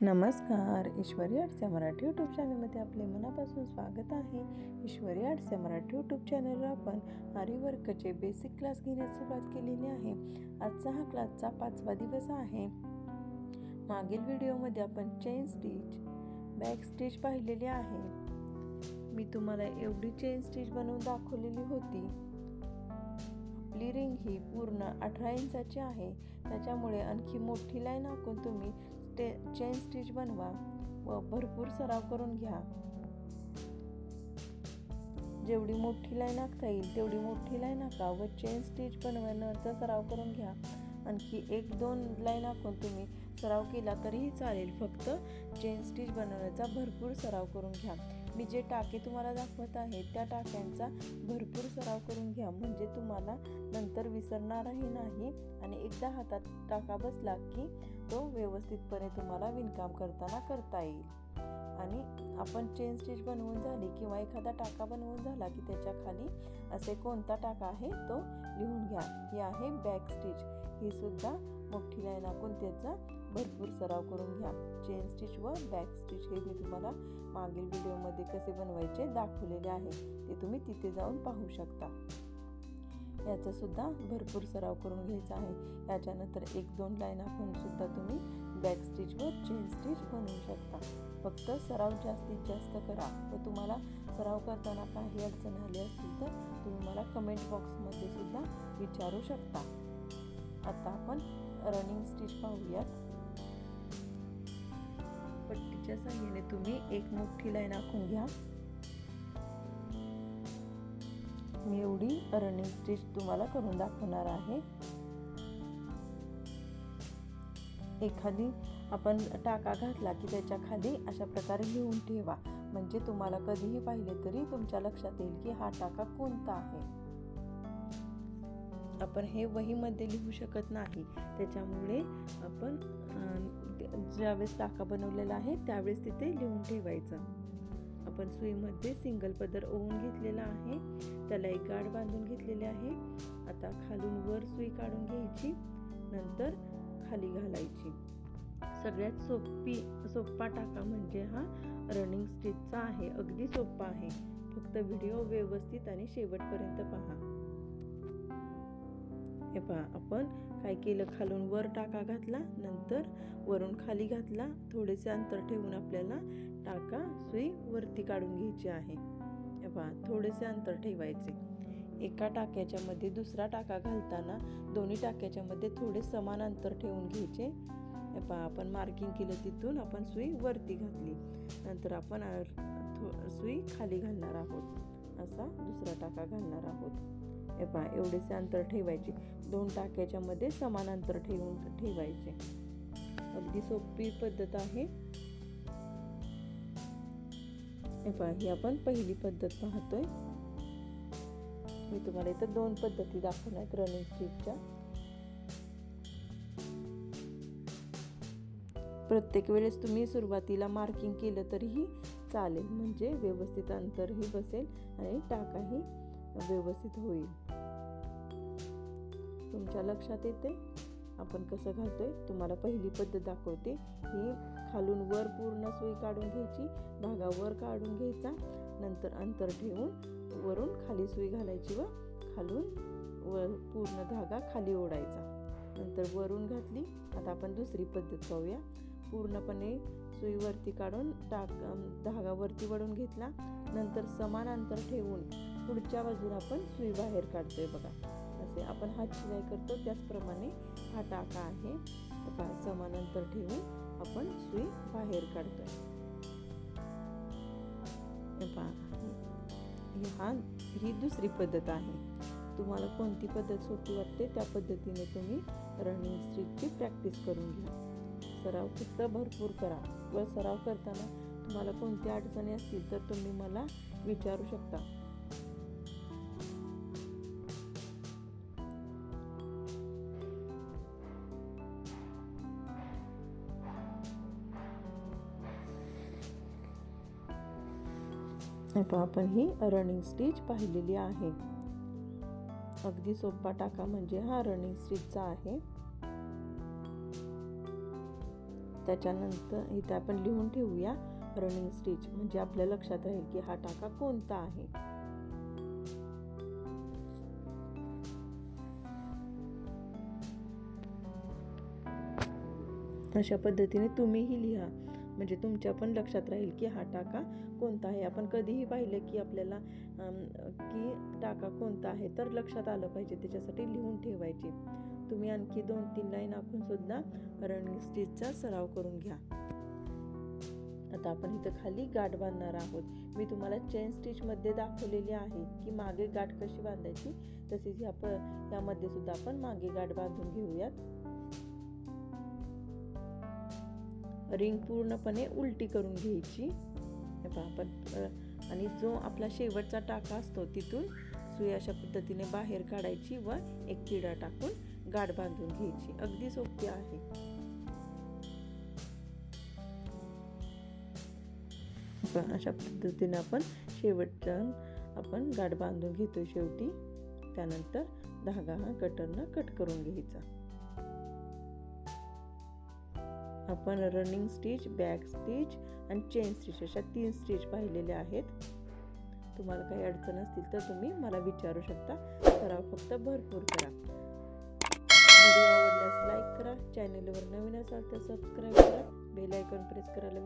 नमस्कार ईश्वरी आर्ट्सच्या मराठी यूट्यूब चॅनलमध्ये आपले मनापासून स्वागत आहे. ईश्वरी आर्ट्सच्या मराठी यूट्यूब चॅनलवर आपण आरीवर्कचे बेसिक क्लास घेण्यास सुरुवात केलेली आहे. आजचा हा क्लासचा पाचवा दिवस आहे. मागील व्हिडिओमध्ये आपण चेन स्टिच बॅक स्टिच पाहिलेली आहे. मी तुम्हाला एवढी चेन स्टिच बनवून दाखवलेली होती. आपली रिंग ही पूर्ण अठरा इंचाची आहे. त्याच्यामुळे आणखी मोठी लाईन आखून तुम्ही स्टे चेन स्टिच बनवा व भरपूर सराव करून घ्या. जेवढी मोठी लाईन आखता येईल तेवढी मोठी लाईन आखा व चेन स्टिच बनवण्याचा सराव करून घ्या. आणखी एक दोन लाईन आखून तुम्ही सराव केला तरीही चालेल. फक्त चेन स्टिच बनवण्याचा भरपूर सराव करून घ्या. मी जे टाके तुम्हाला दाखवत आहे त्या टाक्यांचा भरपूर सराव करून घ्या. म्हणजे तुम्हाला नंतर विसरणारही नाही आणि एकदा हातात टाका बसला की तो व्यवस्थितपणे तुम्हाला विणकाम करताना करता येईल. आणि आपण चेन स्टिच बनवून झाली किंवा एखादा टाका बनवून झाला की त्याच्याखाली असे कोणता टाका आहे तो लिहून घ्या. ही आहे बॅक स्टिच ही सुद्धा मोठी लाईन आखून त्याचा भरपूर सराव करून घ्या. चेन स्टिच व बॅक स्टिच हे मी तुम्हाला मागील व्हिडिओमध्ये कसे बनवायचे दाखवलेले आहे. ते तुम्ही तिथे जाऊन पाहू शकता. याचा सुद्धा भरपूर सराव करून घ्यायचा आहे. याच्यानंतर एक दोन लाईन आपण सुद्धा तुम्ही बॅक स्टिच व चेन स्टिच बनवू शकता. फक्त सराव जास्तीत जास्त करा. व तुम्हाला सराव करताना काही अडचण आली असतील तर तुम्ही मला कमेंट बॉक्समध्ये सुद्धा विचारू शकता. आता आपण रनिंग स्टिच पाहूयात. पट्टीच्या साह्याने तुम्ही एक मोठी लाईन आखून घ्या. मी एवढी रनिंग स्टिच तुम्हाला करून दाखवणार आहे. एखादी आपण टाका घातला की त्याच्याखाली अशा प्रकारे लिहून ठेवा. म्हणजे तुम्हाला कधीही पाहिले तरी तुमच्या लक्षात येईल की हा टाका कोणता आहे. आपण हे वहीमध्ये लिहू शकत नाही. त्याच्यामुळे आपण ज्यावेळेस टाका बनवलेला आहे त्यावेळेस तिथे लिहून ठेवायचं. आपण सुईमध्ये सिंगल पदर ओवून घेतलेला आहे. त्याला एक गाठ बांधून घेतलेले आहे. आता खालून वर सुई काढून घ्यायची नंतर खाली घालायची. सगळ्यात सोपी सोपा टाका म्हणजे हा रनिंग स्टिचचा आहे. अगदी सोपा आहे. फक्त व्हिडिओ व्यवस्थित आणि शेवटपर्यंत पहा. हे पहा आपण काय केलं? खालून वर टाका घातला नंतर वरून खाली घातला. थोडेसे अंतर ठेवून आपल्याला टाका सुई वरती काढून घ्यायची आहे. हे पहा थोडेसे अंतर ठेवायचे. एका टाक्याच्या मध्ये दुसरा टाका घालताना दोन्ही टाक्याच्या मध्ये थोडे समान अंतर ठेवून घ्यायचे. हे पहा आपण मार्किंग केलं तिथून आपण सुई वरती घातली. नंतर आपण सुई खाली घालणार आहोत. असा दुसरा टाका घालणार आहोत. हे पहा एवढेसे अंतर ठेवायचे. दोन टाक्याच्या मध्ये समान अंतर ठेवून ठेवायचे. अगदी सोपी पद्धत आहे. हे पहा ही आपण पहिली पद्धत पाहतोय. मी तुम्हाला इथं दोन पद्धती दाखवणार रनिंग स्टिचच्या प्रत्येक वेळेस तुम्ही सुरुवातीला मार्किंग केलं तरीही चालेल म्हणजे व्यवस्थित अंतरही बसेल आणि टाकाही व्यवस्थित होईल. तुमच्या लक्षात येते? आपण कसं घालतोय? तुम्हाला पहिली पद्धत दाखवते ही खालून वर पूर्ण सुई काढून घ्यायची धागा वर काढून घ्यायचा नंतर अंतर ठेवून वरून खाली सुई घालायची व खालून व पूर्ण धागा खाली ओढायचा. नंतर वरून घातली आता आपण दुसरी पद्धत पाहूया. पूर्णपणे सुई वरती काढून टाक धागा वरती वळून घेतला नंतर समान अंतर ठेवून पुढच्या बाजूला आपण सुई बाहेर काढतोय बघा. असे आपण हात शिलाई करतो त्याचप्रमाणे हा टाका आहे. समान अंतर ठेवून आपण सुई बाहेर काढतोय. हा ही दुसरी पद्धत आहे. तुम्हाला कोणती पद्धत सोपी वाटते त्या पद्धतीने तुम्ही रनिंग स्ट्रीटची प्रॅक्टिस करून घ्या. सराव फक्त भरपूर करा. व सराव करताना तुम्हाला कोणत्या अडचणी असतील तर तुम्ही मला विचारू शकता. आपण ही रनिंग स्टिच पाहिलेली आहे. अगदी सोपा टाका म्हणजे हा रनिंग स्टिचचा आहे. त्याच्यानंतर इथे आपण लिहून ठेवूया रनिंग स्टिच म्हणजे आपल्या लक्षात राहील की हा टाका कोणता आहे. अशा पद्धतीने तुम्हीही लिहा. म्हणजे तुमच्या पण लक्षात राहील की हा टाका कोणता आहे. आपण कधीही पाहिलं की आपल्याला की टाका कोणता आहे तर लक्षात आलं पाहिजे त्याच्यासाठी लिहून ठेवायची. तुम्ही आणखी दोन तीन लाईन आखून सुद्धा रनिंग स्टिचचा सराव करून घ्या. आता आपण इथं खाली गाठ बांधणार आहोत. मी तुम्हाला चेन स्टिचमध्ये दाखवलेली आहे की मागे गाठ कशी बांधायची तसेच ह्या प यामध्ये सुद्धा आपण मागे गाठ बांधून घेऊयात. रिंग पूर्णपणे उलटी करून घ्यायची. आपण आणि जो आपला शेवटचा टाका असतो तिथून सुई अशा पद्धतीने बाहेर काढायची व एक किडा टाकून गाठ बांधून घ्यायची. अगदी सोपी आहे. अशा पद्धतीने आपण शेवटचा आपण गाठ बांधून घेतो शेवटी. त्यानंतर धागा हा कटरनं कट करून घ्यायचा. आपण रनिंग स्टिच बॅक स्टिच आणि चेन स्टिच अशा तीन स्टिच पाहिलेल्या आहेत. तुम्हाला काही अडचण असतील तर तुम्ही मला विचारू शकता. सराव फक्त भरपूर करा. व्हिडिओ आवडल्यास लाईक करा. चॅनेलवर नवीन असाल तर सबस्क्राईब करा. बेल आयकॉन प्रेस करायला